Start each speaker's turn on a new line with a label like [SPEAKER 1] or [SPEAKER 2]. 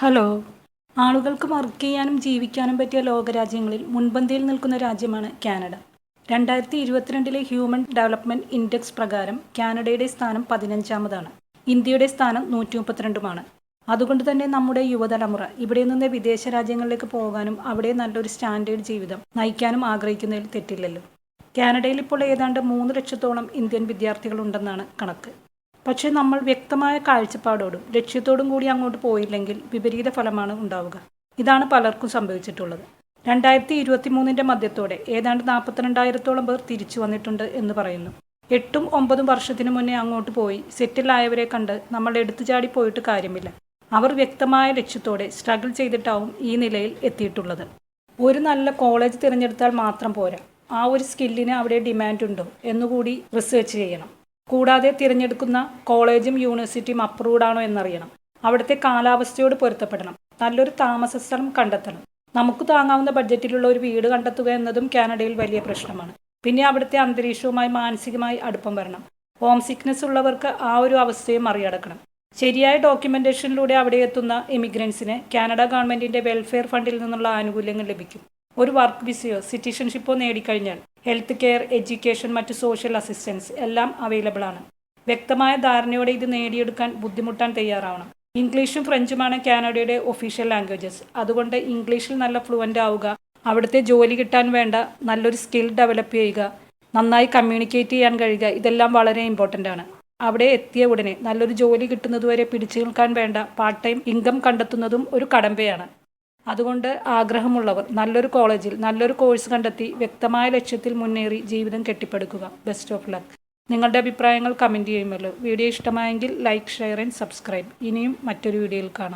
[SPEAKER 1] Hello. ആളുകൾക്ക് work ചെയ്യാനും ജീവിക്കാനും പറ്റിയ ലോകരാജ്യങ്ങളിൽ മുൻപന്തിയിൽ നിൽക്കുന്ന രാജ്യമാണ് കാനഡ. രണ്ടായിരത്തി ഇരുപത്തിരണ്ടിലെ ഹ്യൂമൻ ഡെവലപ്മെന്റ് ഇൻഡെക്സ് പ്രകാരം കാനഡയുടെ സ്ഥാനം പതിനഞ്ചാമതാണ്. ഇന്ത്യയുടെ സ്ഥാനം നൂറ്റി മുപ്പത്തിരണ്ടുമാണ് അതുകൊണ്ട് തന്നെ നമ്മുടെ യുവതലമുറ ഇവിടെ നിന്ന് വിദേശ രാജ്യങ്ങളിലേക്ക് പോകാനും അവിടെ നല്ലൊരു സ്റ്റാൻഡേർഡ് ജീവിതം നയിക്കാനും ആഗ്രഹിക്കുന്നതിൽ തെറ്റില്ലല്ലോ. കാനഡയിൽ ഇപ്പോൾ ഏതാണ്ട് മൂന്ന് ലക്ഷത്തോളം ഇന്ത്യൻ വിദ്യാർത്ഥികളുണ്ടെന്നാണ് കണക്ക്. പക്ഷേ നമ്മൾ വ്യക്തമായ കാഴ്ചപ്പാടോടും ലക്ഷ്യത്തോടും കൂടി അങ്ങോട്ട് പോയില്ലെങ്കിൽ വിപരീത ഫലമാണ് ഉണ്ടാവുക. ഇതാണ് പലർക്കും സംഭവിച്ചിട്ടുള്ളത്. രണ്ടായിരത്തി ഇരുപത്തി മൂന്നിന്റെ മധ്യത്തോടെ ഏതാണ്ട് നാൽപ്പത്തിരണ്ടായിരത്തോളം പേർ തിരിച്ചു വന്നിട്ടുണ്ട് എന്ന് പറയുന്നു. എട്ടും ഒമ്പതും വർഷത്തിനു മുന്നേ അങ്ങോട്ട് പോയി സെറ്റിലായവരെ കണ്ട് നമ്മൾ എടുത്തുചാടി പോയിട്ട് കാര്യമില്ല. അവർ വ്യക്തമായ ലക്ഷ്യത്തോടെ സ്ട്രഗിൾ ചെയ്തിട്ടാവും ഈ നിലയിൽ എത്തിയിട്ടുള്ളത്. ഒരു നല്ല കോളേജ് തിരഞ്ഞെടുത്താൽ മാത്രം പോരാ. ആ ഒരു സ്കില്ലിന് അവിടെ ഡിമാൻഡ് ഉണ്ടോ എന്നുകൂടി റിസർച്ച് ചെയ്യണം. കൂടാതെ തിരഞ്ഞെടുക്കുന്ന കോളേജും യൂണിവേഴ്സിറ്റിയും അപ്രൂവ്ഡ് ആണോ എന്നറിയണം. അവിടുത്തെ കാലാവസ്ഥയോട് പൊരുത്തപ്പെടണം. നല്ലൊരു താമസ സ്ഥലം കണ്ടെത്തണം. നമുക്ക് താങ്ങാവുന്ന ബഡ്ജറ്റിലുള്ള ഒരു വീട് കണ്ടെത്തുക എന്നതും കാനഡയിൽ വലിയ പ്രശ്നമാണ്. പിന്നെ അവിടുത്തെ അന്തരീക്ഷവുമായി മാനസികമായി അടുപ്പം വരണം. ഹോം സിക്നെസ് ഉള്ളവർക്ക് ആ ഒരു അവസ്ഥയും മറികടക്കണം. ശരിയായ ഡോക്യുമെന്റേഷനിലൂടെ അവിടെ എത്തുന്ന ഇമിഗ്രൻസിന് കാനഡ ഗവൺമെന്റിന്റെ വെൽഫെയർ ഫണ്ടിൽ നിന്നുള്ള ആനുകൂല്യങ്ങൾ ലഭിക്കും. ഒരു വർക്ക് വിസയോ സിറ്റിസൺഷിപ്പോ നേടിക്കഴിഞ്ഞാൽ ഹെൽത്ത് കെയർ എഡ്യൂക്കേഷൻ മറ്റ് സോഷ്യൽ അസിസ്റ്റൻസ് എല്ലാം അവൈലബിൾ ആണ്. വ്യക്തമായ ധാരണയോടെ ഇത് നേടിയെടുക്കാൻ ബുദ്ധിമുട്ടാൻ തയ്യാറാവണം. ഇംഗ്ലീഷും ഫ്രഞ്ചുമാണ് കാനഡയുടെ ഒഫീഷ്യൽ ലാംഗ്വേജസ്. അതുകൊണ്ട് ഇംഗ്ലീഷിൽ നല്ല ഫ്ലുവന്റ് ആവുക അവിടുത്തെ ജോലി കിട്ടാൻ വേണ്ട നല്ലൊരു സ്കിൽ ഡെവലപ്പ് ചെയ്യുക നന്നായി കമ്മ്യൂണിക്കേറ്റ് ചെയ്യാൻ കഴിയുക ഇതെല്ലാം വളരെ ഇമ്പോർട്ടന്റ് ആണ്. അവിടെ എത്തിയ ഉടനെ നല്ലൊരു ജോലി കിട്ടുന്നതുവരെ പിടിച്ചു നിൽക്കാൻ വേണ്ട പാർട്ട് ടൈം ഇൻകം കണ്ടെത്തുന്നതും ഒരു കടമ്പയാണ്. അതുകൊണ്ട് ആഗ്രഹമുള്ളവർ നല്ലൊരു കോളേജിൽ നല്ലൊരു കോഴ്സ് കണ്ടെത്തി വ്യക്തമായ ലക്ഷ്യത്തിൽ മുന്നേറി ജീവിതം കെട്ടിപ്പടുക്കുക. ബെസ്റ്റ് ഓഫ് ലക്ക് നിങ്ങളുടെ അഭിപ്രായങ്ങൾ കമന്റ് ചെയ്യുമല്ലോ. വീഡിയോ ഇഷ്ടമായെങ്കിൽ ലൈക്ക് ഷെയർ ആൻഡ് സബ്സ്ക്രൈബ് ഇനിയും മറ്റൊരു വീഡിയോയിൽ കാണാം.